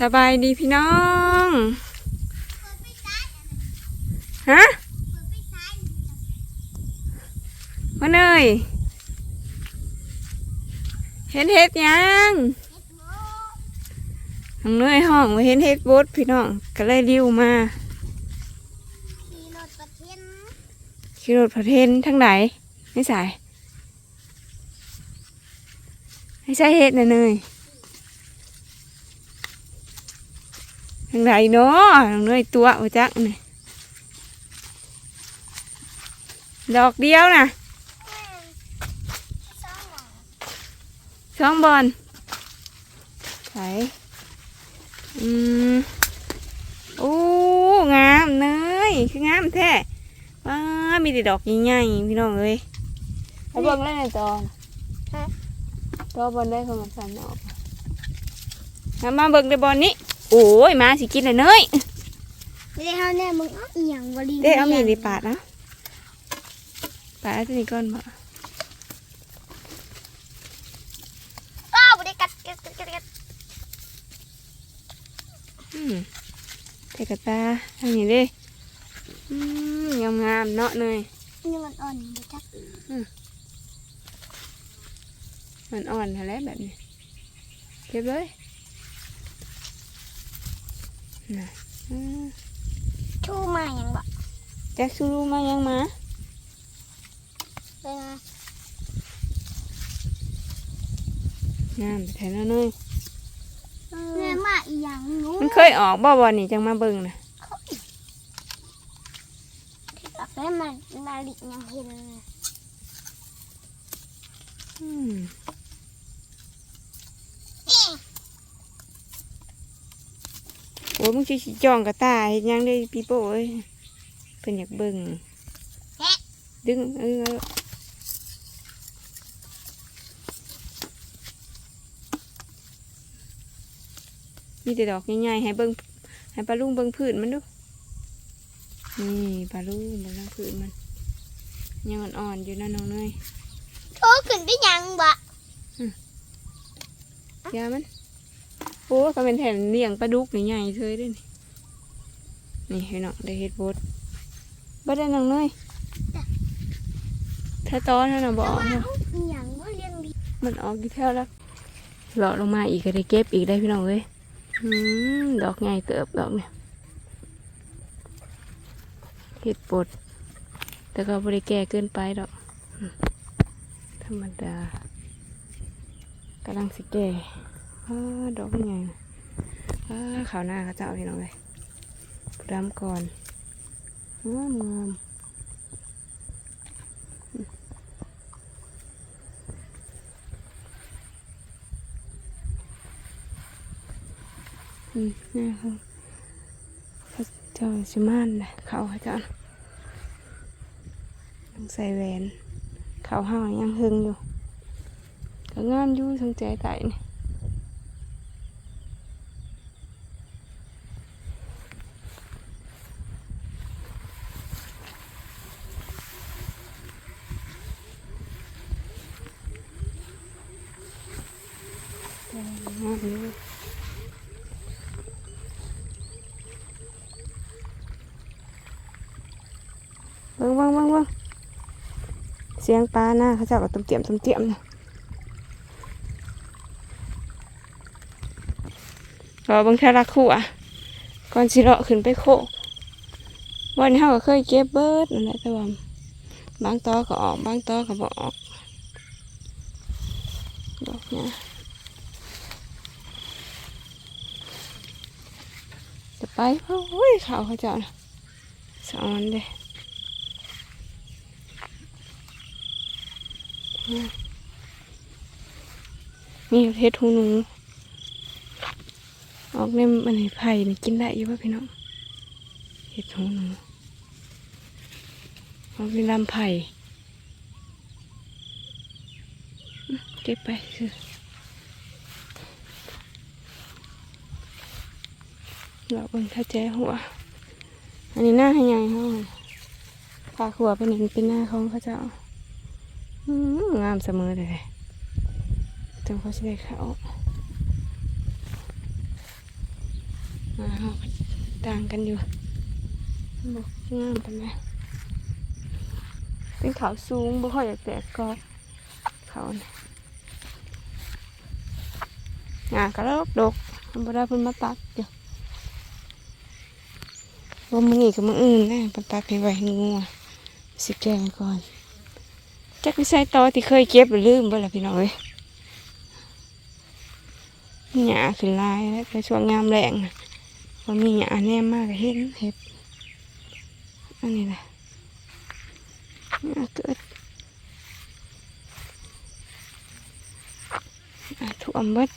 สบายดีพี่น้อง ฮะมาเนยเห็นเห็ดยังน้องเนยห้องว่าเห็นเห็ดบดพี่น้อง ก็เลยริ้วมาขี่รถประเทศขี่รถประเทนทั้งไหนไม่ใส่ไม่ใช่เห็ดนะเนย ทั้งไหนเนาะน้องเนยตัวมาจักนี่ดอกเดียวนะซ่องหลังช่องบอลไหนอืมโอ้งามเนยคืองามแท้ว้ามีแต่ดอกใหญ่ๆพี่น้องเอ้ยเอาเบิ่งเลยในจอนะจอบอลได้ของมันสั่นออกมามาเบิ่งในบอลนี้ โอ้ยมาสิกินเลยเนยไม่ได้เท่าแน่มึงเอาอีหยังบริเด้เอามีดดิปาดนะปาดอันนี้ก่อนบ่อ้าวบริกัดกัดกัดกัดกัดอืมเทกระตาอันนี้เด้อืมงามๆเนาะเนยนี่มันอ่อนบริกัดมันอ่อนอะไรแบบนี้เก็บเลย น่ะอืมชูมาอย่างบ่แจ็คซูรูมายังมาเป็นไงงามแต่แถวนั้นเลยแม่มาอีหยังหนูมันเคยออกบ่บอนี่จังมาเบิ่งนะแบบแม่มันมาลิยังเห็นเลยอืม อ้ยมึงชิจองกระตายเฮ็ดหยังได้ปีโป้เอ้ยเพิ่นอยากเบิ่งดึงเออมีแต่ดอกใหญ่ๆให้เบิ่งให้ปลาลุงเบิ่งพื้นมันดูนี่ปลาลุงเบิ่งพื้นมันยังอ่อนๆอยู่นะน้องเนยโตขึ้นได้ยังบ่ยามันโอ้ก็เป็นแถนเลี้ยงปลาดุกใหญ่ๆเธอด้วยนี่นี่ให้น้องได้เฮ็ดบดบ่ได้น้องเนยถ้าตอนนั้นน่ะบ่ออกว่าเนาะเอาอีหยังบ่เลี้ยงดีมันออกอยู่แถวแล้วหลอดลงมาอีกก็ได้เก็บอีกได้พี่น้องเอ้ยอืมดอกใหญ่เติบดอกเนี่ยเฮ็ดบดแต่ก็บ่ได้แก่เกินไปดอกอืมธรรมดากำลังสิแก่อ้า ดอกใหญ่นะอ้าขาวหน้าเขาจะเอาพี่น้องเลยดำก่อนงามงามนี่เขาเขาเจ้าชิมานนะเขาเขาเจ้าต้องใส่แหวน เขาห้าวยังหึงอยู่ก็งามยู่ทั้งใจไก่นี่งามอยู่ เบิ่งเบิ่งเบิ่งเบิ่งเสียงปลาหน้าเขาจ้าก็ต้มเตียมต้มเตียมนะรอเบางเทารักคู่อะก่อนสิเลาะขึ้นไปโคกวันนี้เขาก็เคยเก็บเบิร์ดนั่นแหละแต่ว่าบางตอก็ออกบางตอก็บอกดอกเนี่ยจะ ไปโอ้ยขาเขาเจ้านะสะออนเลยมีเพชรหูหนู ออกในมันไผ่นี่กินได้อยู่ป่ะพี่น้องเห็ดของหนูออกในลำไผ่เก็บไปคือ เราเบิ่งถ้าแจ้หัว อันนี้หน้าให้ใหญ่เขาพาขัวเป็นนี่เป็นหน้าของเขาเจ้าอืงามเสมอเลยจังเขาจะได้เขาอ่าเฮาต่างกันอยู่บอกงามปานใดเป็นเขาสูงบ่ค่อยอยากแตกกอเขาน่ะงากระดกดกบ่ได้เพิ่นมาตัดอยู่ว่ ว่ามื้อนี้กับมื้ออื่นแน่เพิ่นตัดให้ไว้ให้งัวสิแกงก่อนจักวิสัยต่อที่เคยเก็บหรือลืมบ่ล่ะพี่น้องเอ้ยหญ้าขึ้นลายแล้วแต่ช่วงงามแรงน่ะพอมีหญ้าแนมมากเห็นเห็ดอันนี้แหละหญ้าเกิดอะท่วมเบิด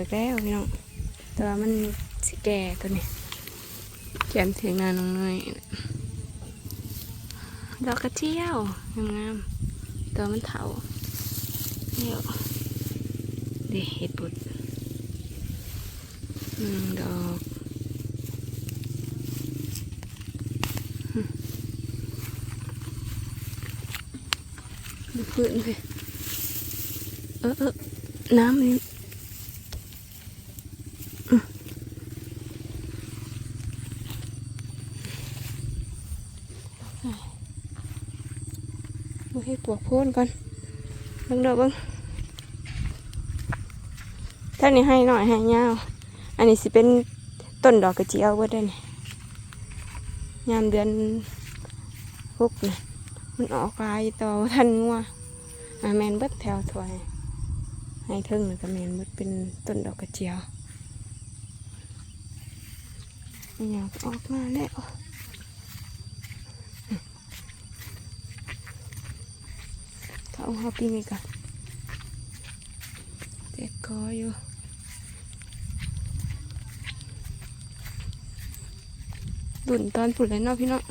อีกแล้วพี่น้องแต่ว่ามันสิแก่ตัวนี้แกมเถียงนาน้องเนยดอกกระเจียวงามๆตัวมันเถาเดี๋ยวเดี๋ยวเห็ดบุดหนึ่งดอกหึดูพื้นไปเออเออน้ำนี่ ดูให้ป วกโพ่นก่อนเบิ่งเด้อเบิ่งท่านี้ให้หน่อยให้ยาวอันนี้สิเป็นต้นดอกกระเจียวเบิดเด้นี่ยามเดือนหกนี่มันออกลายต่อทันงัวอาแมนเบิดแถวถวยให้เทิงแล้วก็แมนเบิดเป็นต้นดอกกระเจียวอันนี้ออกมาแล้ว เขาเอาปีนี้ก่อนเด็กกออยู่ดุนตอนผุดเลยเนาะพี่เนาะ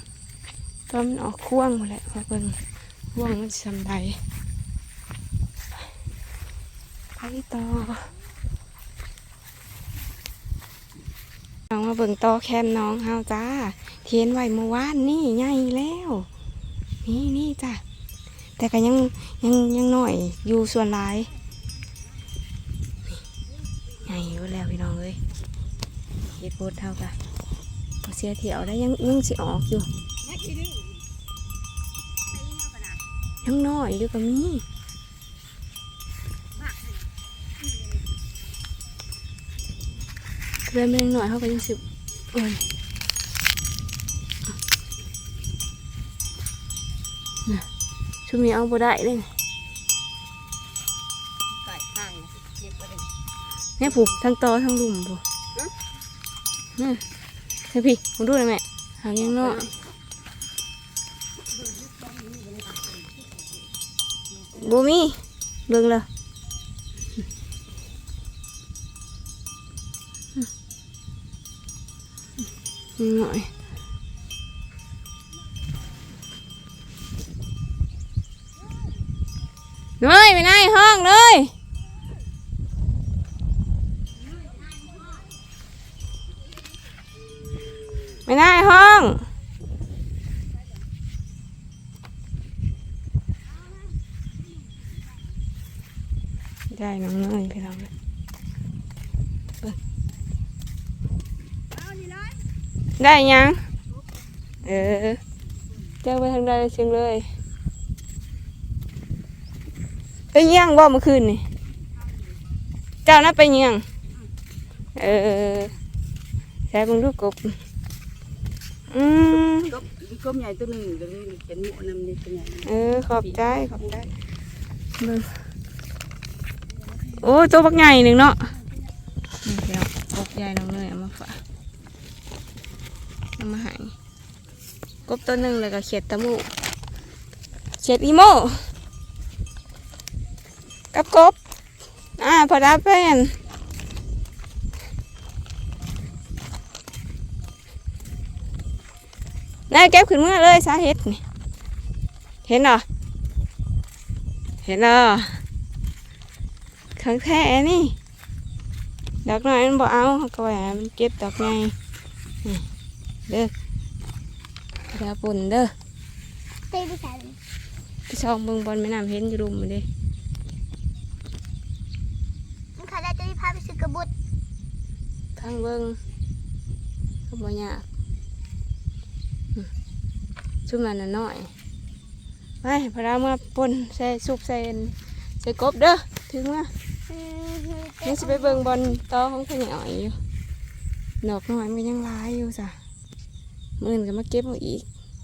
ตอนมันออกควงหมดแหละมาเบิ่งควงมันสำใดไปต่อน้องมาเบิ่งต่อแคมน้องเฮาจ้าเทียนไหวเมื่อวานนี่ใหญ่แล้ว นี่นี่จ้ะ แต่ก็ยังยังยังน้อยอยู่ส่วนหลายใหญ่อยู่แล้วพี่น้องเลยเฮ็ดโพดเท่ากันเสียเที่ยวได้ยังยังสิออกอยู่ยังน้อยอยู่กับมีเริ่มเป็นหน่อยเขาก็ยังสิโอ้ยน่ะ ช่วงนี้เอาบ่ได้เลยนี่ไก่ข้างเก็บไว้เลยเนี่ยผูกทั้งตอทั้งหลุมผูกนี่ใช่พี่ผมดูเลยแม่หางยังน้อยบูมีเบิ่งเลยหน่อย เลยไปไหนห้องเลยไม่ได้ห้องได้น้องเนยพี่น้องเลยได้ยังเออเจ้าไปทางใดเชียงเลย ไปเยี่ยงบ่าเมื่อคืนนี่เจ้าน่ะไปเยี่ยง เออใช้มึงดูกบอืมกบกบใหญ่ตัวหนึ่งก็เลยเป็นหมูนำนี่ตัวใหญ่เออขอบใจขอบใจเบิ่งโอ้ตัวบักใหญ่หนึ่งเนาะเดี๋ยวกบใหญ่น้องเนยเอามาฝากเอามาให้กบตัวหนึ่งเลยก็เขียดตะมูเขียดอีโม กับกบอ่าพอได้เป็นน่าเก็บขึ้นเมื่อเลยสาเหตุนี่เห็นเหรอเห็นเหรอขังแท้นี่ดอกน้อยมันบ่เอาเขาก็ว่ามันเก็บดอกไงนี่เด้อดาปุ่นเด้อเต้นไปใส่ไปช่องเบิ่งบอลแม่น้ำเห็นอยู่รุมมาเด้ มันขาได้จะมีพาไปซื้อ กระบุดทางเบิ่งก็บ่ยากอืมชุมนั้นน่ะน้อยไปพระราเมื่อป่นใส่ซุปใส่อันใส่กบเด้อถึงมาอืมนี่สิไปเบิ่งบอลต่อของพ่อใหญ่อ้อยอยู่ดอกน้อยมันยังหลายอยู่จ้ะมื่นก็มาเก็บเอาอีก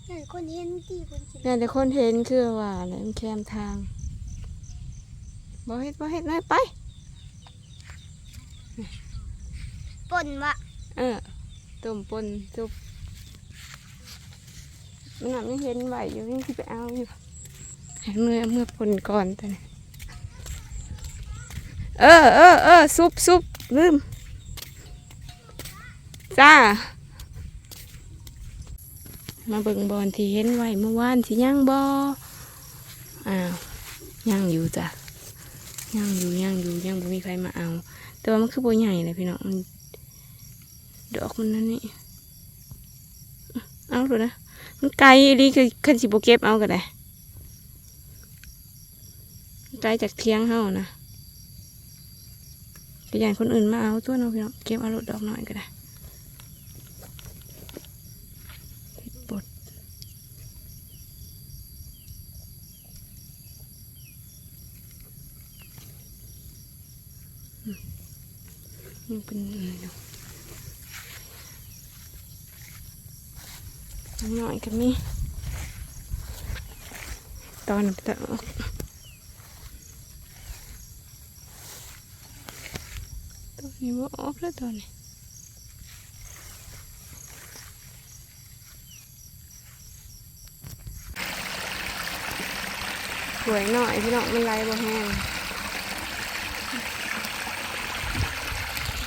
นั่นคนเห็นตีคนกินเนี่ยแต่คนเห็นคือว่าเนี่ยมันแคมทางบ่เฮ็ดบ่เฮ็ดน้อยไป ป่นวะเออต้มปนซุปมันน่ะยังเห็นไหวอยู่ยังที่ไปเอาอยู่เมื่อเมื่อปนก่อนแต่เออเออเออซุปซุปลืมจ้า มาเบิ่งบอลที่เห็นไว้เมื่อวานที่ย่างบออ้าวย่างอยู่จ้ะย่างอยู่ย่างอยู่ย่างบ่มีใครมาเอา แต่ว่ามันคือโบใหญ่เลยพี่น้อง ดอกมันนั่นนี่เอาดูนะมันไกลดีคือคันสิโบเก็บเอาก็ได้ไกลจากเทียงเฮานะขยันคนอื่นมาเอาตัวเน้องพี่น้องเก็บเอาลูกดอกหน่อยก็ได้เฮ็ดบดยังเป็นอะไรเนาะน้ำหน่อย ก็มีตอนตอนตัวนี้ว่าออกแล้วตอนนี้สวยหน่อยพี่น้องมันไหลบ่แห้ง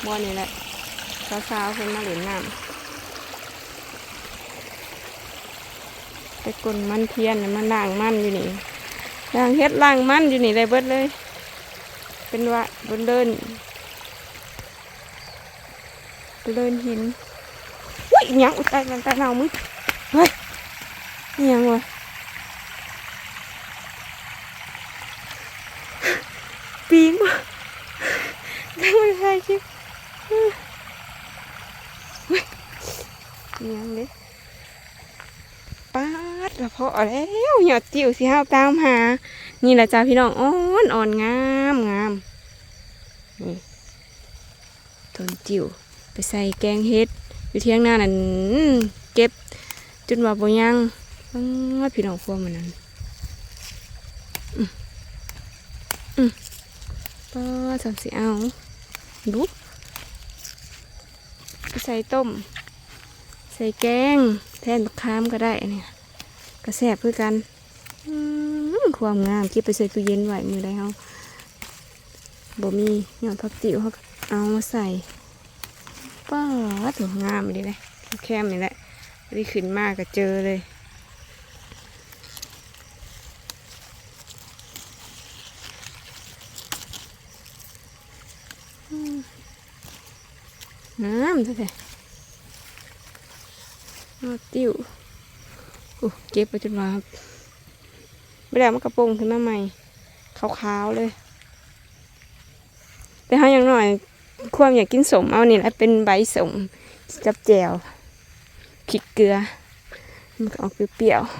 บ่อนี่แหละสาวๆเพิ่นมาเล่นน้ำ ไปกลนมันเทียนมันล่างมันอยู่นี่ล่างเฮ็ดล่างมันอยู่นี่ได้เบิดเลย เป็นว่าบนเดินเดินหินอุ้ยยังอุตายมันตายเน่ามึงเฮ้ยยังวะปีงวะนั่งไม่ใช่คลิปเฮ้ยอิหยังเด้ป้าดกระเพาะ แล้วหยอดจิ๋วสิห้าวตามหา นี่แหละจ้าพี่น้องอ่อนอ่อนงามงามนี่ต้นจิ๋วไปใส่แกงเฮ็ด อยู่เที่ยงหน้านั่นเก็บจนว่าบ่ยังอ้าพี่น้องพวกมันนั่นอืมอืมป้าสามสิเอาดูไปใส่ต้ม ใส่แกง แทนบักคามก็ได้เนี่ย ก็แซ่บคือกันอืมความงามเก็บไปใส่ตู้เย็นไว้มือได้เฮาบ่มีหยอดผักติ๋วเขาก็เอามาใส่ป้าถูงามเลยเลยแคมนี่แหละได้ขึ้นมากก็เจอเลยอืมงามแท้ๆหยอดติ๋วโอ้ เก็บไปจนว่าไม่ได้มากระโปรงขึ้นมาใหม่ขาวๆเลย แต่ถ้าอย่างหน่อย ความอยากกินสมเอานี่แหละเป็นใบสมกับแจวพริกเกลือ มันก็ออกเปรี้ยวๆ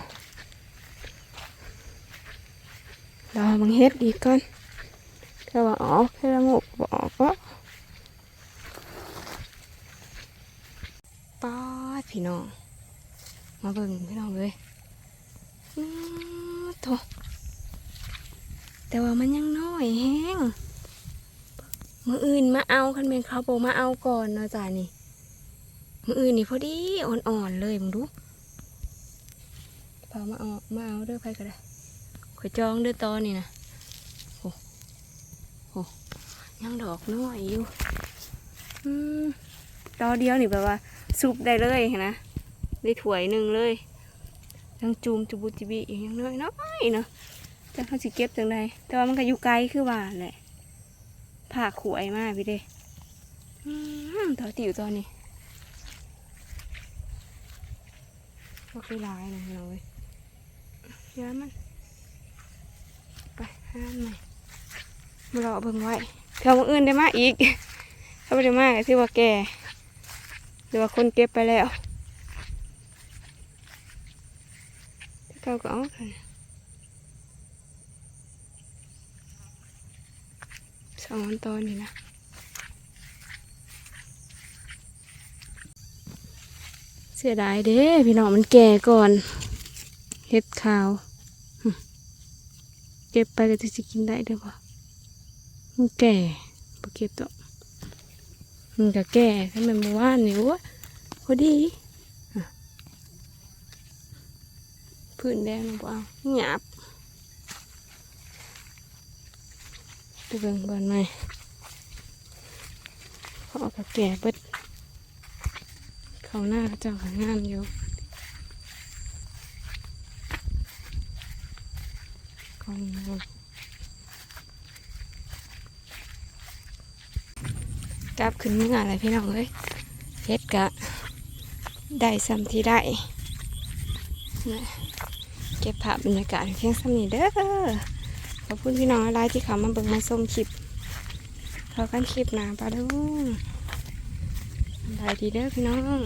รอมังเฮ็ดอีก่อนถ้าว่าออกถ้าละงกบอกก็ป้าดพี่น้อง มาเบิ่งพี่น้องเลยโถแต่ว่ามันยังน้อยแห้งมืออื่นมาเอาคันเป็นเขาโบมาเอาก่อนเนาะจ้านี่มืออื่นนี่พอดีอ่อนๆเลยมึงดูพามาเอามาเอาเด้อใครก็ได้ขอยจองเด้อตอนนี่นะโอ้โหยังดอกน้อยอยู่อืมตอเดียวนี่แบบว่าซุปได้เลยเห็นนะ ได้ถ้วยหนึ่งเลยยังจูมจูบุจิบิอีกอยังน้อยน้อยเนาะแต่เขาสิเก็บจังใดแต่ว่ามันก็อยู่ไกลคือว่าแหละผ่าขวยมากพี่เด้ต่อติ๋วตอนนี้ก็คือลายนะพี่องเว้ยเยอะมันไปห้ามหน่อยมารอเบิ่งไว้เท่ามืออื่นได้มากอีก ถ้าไม่ได้มาก็ถือว่าแกหรือว่าคนเก็บไปแล้วถ้า เก่าก็เอาค่ะสองวันตอนนี่นะเสียดายเด้พี่น้องมันแก่ก่อนเห็ดขาวเก็บไปก็จะสิกินได้เด้อปะมันแก่บ่เก็บดอกมันก็แก่ถ้ามันเมื่อวานนี่โอ้พอดีอะ พื้นแดงบ่เอาหยาบไปเบิ่งบอนใหม่เขาเอากับแก่เบิดเขาหน้าเจ้าขางามอยู่กองอยู่กลับขึ้นเมื่ออะไรพี่น้องเอ้ยเฮ็ดกะได้ซ้ำที่ได้นะ ก็บภาพบรรยากาศเพียงสำนี้เด้อขอบคุณพี่น้องอะไรที่เขามาเบิ่งมาชมคลิปเขากันคลิปหนาปลาดุงสบายดีเด้อพี่น้อง